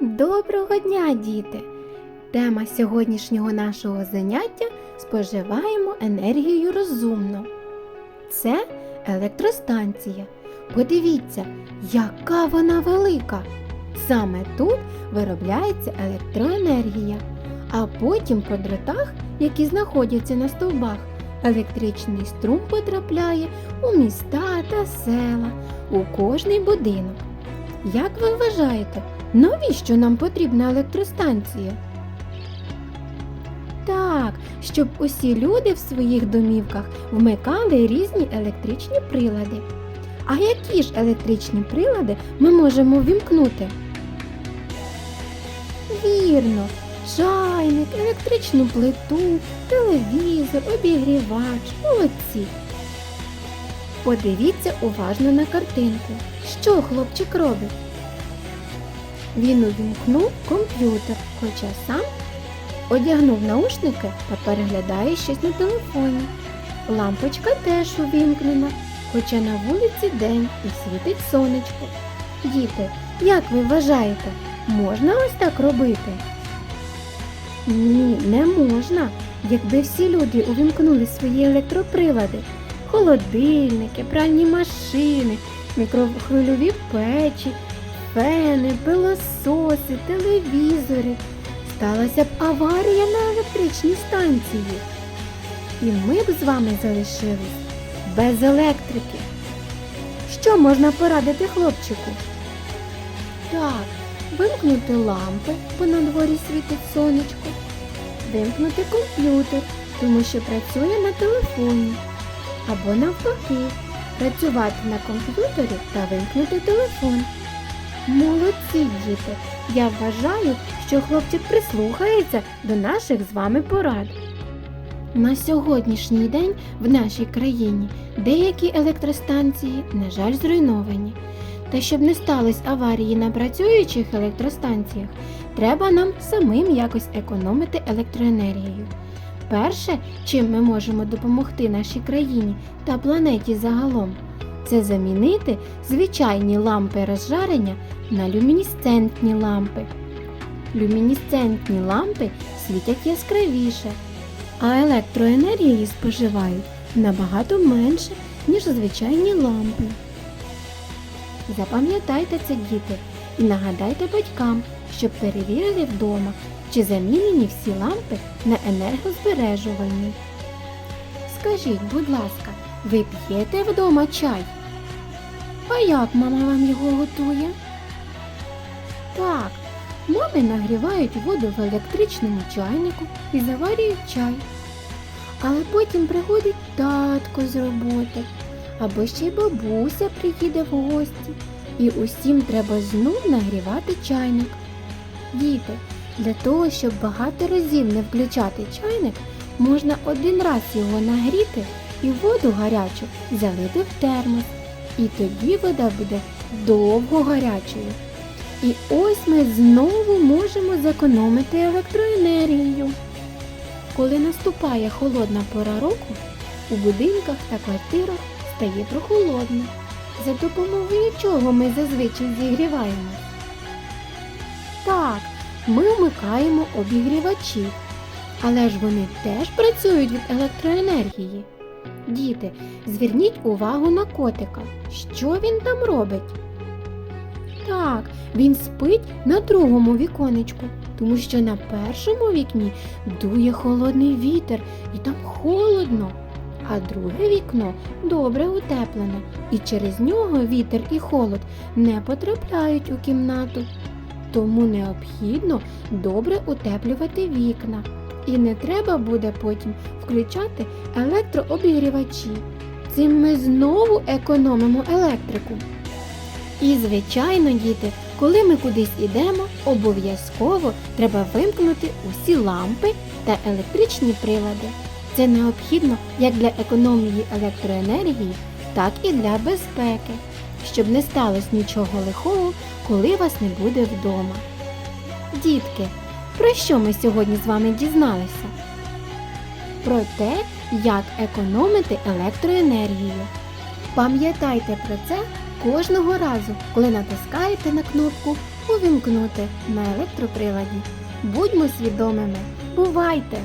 Доброго дня, діти! Тема сьогоднішнього нашого заняття споживаємо енергію розумно. Це електростанція. Подивіться, яка вона велика. Саме тут виробляється електроенергія, а потім по дротах, які знаходяться на стовбах, електричний струм потрапляє у міста та села, у кожний будинок. Як ви вважаєте, навіщо нам потрібна електростанція? Так, щоб усі люди в своїх домівках вмикали різні електричні прилади. А які ж електричні прилади ми можемо вімкнути? Вірно, чайник, електричну плиту, телевізор, обігрівач, молодці. Подивіться уважно на картинку. Що хлопчик робить? Він увімкнув комп'ютер, хоча сам одягнув наушники та переглядає щось на телефоні. Лампочка теж увімкнена, хоча на вулиці день і світить сонечко. Діти, як ви вважаєте, можна ось так робити? Ні, не можна. Якби всі люди увімкнули свої електроприлади, холодильники, пральні машини, мікрохвильові печі, фени, пилососи, телевізори. Сталася б аварія на електричній станції. І ми б з вами залишились без електрики. Що можна порадити хлопчику? Так, вимкнути лампи, бо на дворі світить сонечко, вимкнути комп'ютер, тому що працює на телефоні. Або навпаки, працювати на комп'ютері та вимкнути телефон. Молодці, діти! Я вважаю, що хлопчик прислухається до наших з вами порад. На сьогоднішній день в нашій країні деякі електростанції, на жаль, зруйновані. Та щоб не сталося аварії на працюючих електростанціях, треба нам самим якось економити електроенергію. Перше, чим ми можемо допомогти нашій країні та планеті загалом, це замінити звичайні лампи розжарення на люмінесцентні лампи. Люмінесцентні лампи світять яскравіше, а електроенергії споживають набагато менше, ніж звичайні лампи. Запам'ятайте це, діти, і нагадайте батькам, щоб перевірили вдома, чи замінені всі лампи на енергозбережувальні. Скажіть, будь ласка, ви п'єте вдома чай? А як мама вам його готує? Так, мами нагрівають воду в електричному чайнику і заварюють чай. Але потім приходить татко з роботи, або ще й бабуся приїде в гості, і усім треба знов нагрівати чайник. Діти, для того, щоб багато разів не включати чайник, можна один раз його нагріти і воду гарячу залити в термос. І тоді вода буде довго гарячою. І ось ми знову можемо зекономити електроенергію. Коли наступає холодна пора року, у будинках та квартирах стає прохолодно. За допомогою чого ми зазвичай зігріваємось? Так, ми вмикаємо обігрівачі, але ж вони теж працюють від електроенергії. Діти, зверніть увагу на котика. Що він там робить? Так, він спить на другому віконечку, тому що на першому вікні дує холодний вітер і там холодно. А друге вікно добре утеплене, і через нього вітер і холод не потрапляють у кімнату. Тому необхідно добре утеплювати вікна. І не треба буде потім включати електрообігрівачі. Цим ми знову економимо електрику. І, звичайно, діти, коли ми кудись ідемо, обов'язково треба вимкнути усі лампи та електричні прилади. Це необхідно як для економії електроенергії, так і для безпеки, щоб не сталося нічого лихого, коли вас не буде вдома. Дітки, про що ми сьогодні з вами дізналися? Про те, як економити електроенергію. Пам'ятайте про це кожного разу, коли натискаєте на кнопку Увімкнути на електроприладі. Будьмо свідомими. Бувайте!